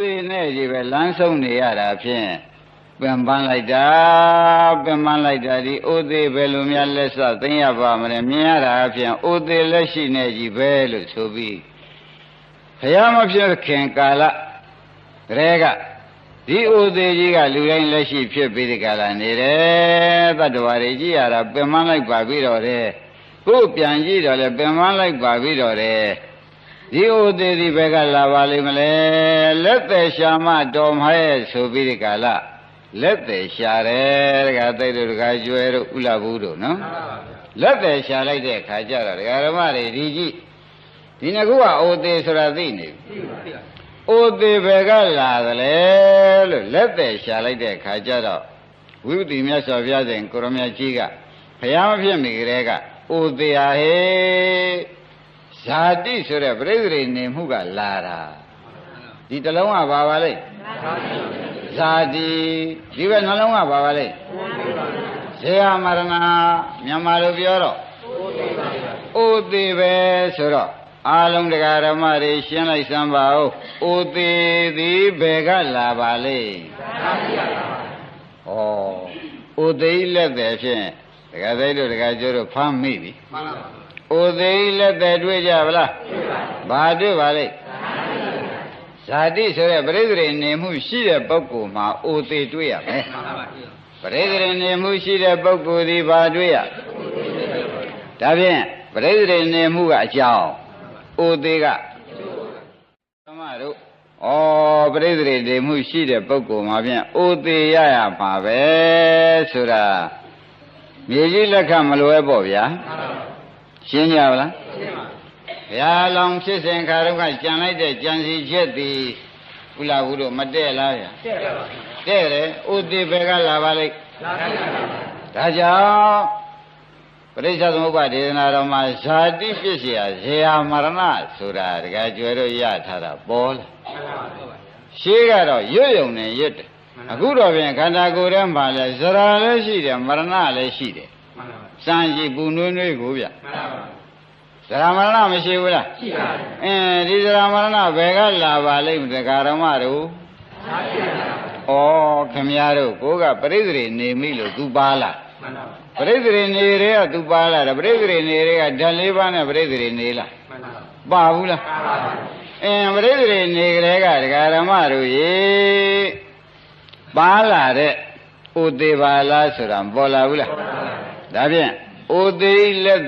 သေနဲ့ကြီးပဲလမ်းဆုံးနေရတာဖြင့်ပင်ပန်းလိုက်တာပင်ပန်းလိုက်တာဒီအိုသေးပဲလို့များလက်စသိမ့်ရပါမလဲမြင်ရတာဖြင့်အိုသေးလက်ရှိနေကြီးပဲလို့ဆိုပြီးဘုရားမဖြစ်ခင်ကာလတရေကဒီအိုသေးကြီးကလူတိုင်းလက်ရှိဖြစ်ပြီးဒီကာလနေတယ်တတ္တဝါတွေကြည့်ရတာပင်ပန်းလိုက်ပါပြီးတော့တယ်ကိုယ်ပြန်ကြည့်တော့လေပင်ပန်းလိုက်ပါပြီးတော့တယ် ဒီဥသေးဒီဘက်ကလာပါလိမ့်မလဲလက်သက်ရှာမတော်မဟဲ့ဆိုပြီးဒီကာလလက်သက်ရှာတယ်တခါသိတို့တခါကျွဲတို့ဥလဘူးတို့နော်လက်သက်ရှာလိုက်တဲ့ခါကျတော့ဒကာဓမ္မတွေဒီကြည့်ဒီနှစ်ခုကအိုသေးဆိုတာသိနေပြီအိုသေးဘက်ကလာသလဲလို့လက်သက်ရှာလိုက်တဲ့ခါကျတော့ဝိပတိမြတ်စွာဘုရားရှင်ကိုရမကြီးကဘုရားမဖြစ်မိကြတဲ့ကအိုသေးဟာဟေး ဇာတိဆိုတဲ့ပြိဿရိနေမှုကလာတာဒီတလုံးကဘာပါလဲဇာတိဒီဘက်နှလုံးကဘာပါလဲဇေယမရဏမြန်မာလိုပြောတော့အိုသေးပဲဆိုတော့အာလုံးတရားဓမ္မတွေရှင်းလိုက်စမ်းပါဦးအိုသေးသည်ဘယ်ကလာပါလဲဩအိုသေးလက်တယ်ဖြင့်ဒကာသိတို့ဒကာကျိုးတို့ဖမ်းမိပြီ အိုသေးလက်တယ်တွေ့ကြဗလားဘာတွေ့ပါလဲဇာတိဆိုတဲ့ပရိသေနေမှုရှိတဲ့ပုဂ္ဂိုလ်မှာအိုသေးတွေ့ရမယ်ပရိသေနေမှုရှိတဲ့ပုဂ္ဂိုလ်ဒီဘာတွေ့ရဒါဖြင့်ပရိသေနေမှုကအကြောင်းအိုသေးကသမတို့ဩပရိသေနေမှုရှိတဲ့ပုဂ္ဂိုလ်မှာဖြင့်အိုသေးရရမှာပဲဆိုတာမြေကြီးလက်ခမလွဲပေါ့ဗျာ ရှင်းကြပါလားရှင်းပါဘုရားလောင်ဖြစ်စဉ်ခါတော့ကကြံလိုက်တဲ့ကြံစီချက်သည်ကုလဘူးတို့မတည့်လားဗျာတဲ့ပါတဲ့တယ်ဥတိဘေကလာပါလိမ့်လာပါပါဒါကြောင့်ပရိစ္ဆေသမုပ္ပါဒေသနာတော်မှာဇာတိဖြစ်เสียဇေယမရဏဆိုတာတကယ်ကျွဲတို့ရထားတာပေါ်လာရှေးကတော့ရွတ်ယုံနေရွတ်တယ်အခုတော့ပြန်ခန္ဓာကိုယ်ထဲမှာလဲဇရာလည်းရှိတယ်မရဏလည်းရှိတယ် စံရှိပူနွေးနွေးကိုဗျဇရာမရဏမရှိဘူးလားရှိပါတယ်အင်းဒီဇရာမရဏဘယ်ကလာပါလိမ့်မလဲကာရမတို့ဩခမည်းတော်ကိုကပရိသေတွေနေမိလို့သူပါလားပရိသေတွေနေတွေကသူပါလာတယ်ပရိသေတွေနေတွေကဓာတ်လေးပါးနဲ့ပရိသေတွေနေလားပါဘူးလားအင်းပရိသေတွေနေကြတဲ့ကဒကာရမတို့ရေပါလာတဲ့ဥသေးပါလားဆိုတာပေါ်လာဘူးလား ဒါဖြင့်ဥသေးလက်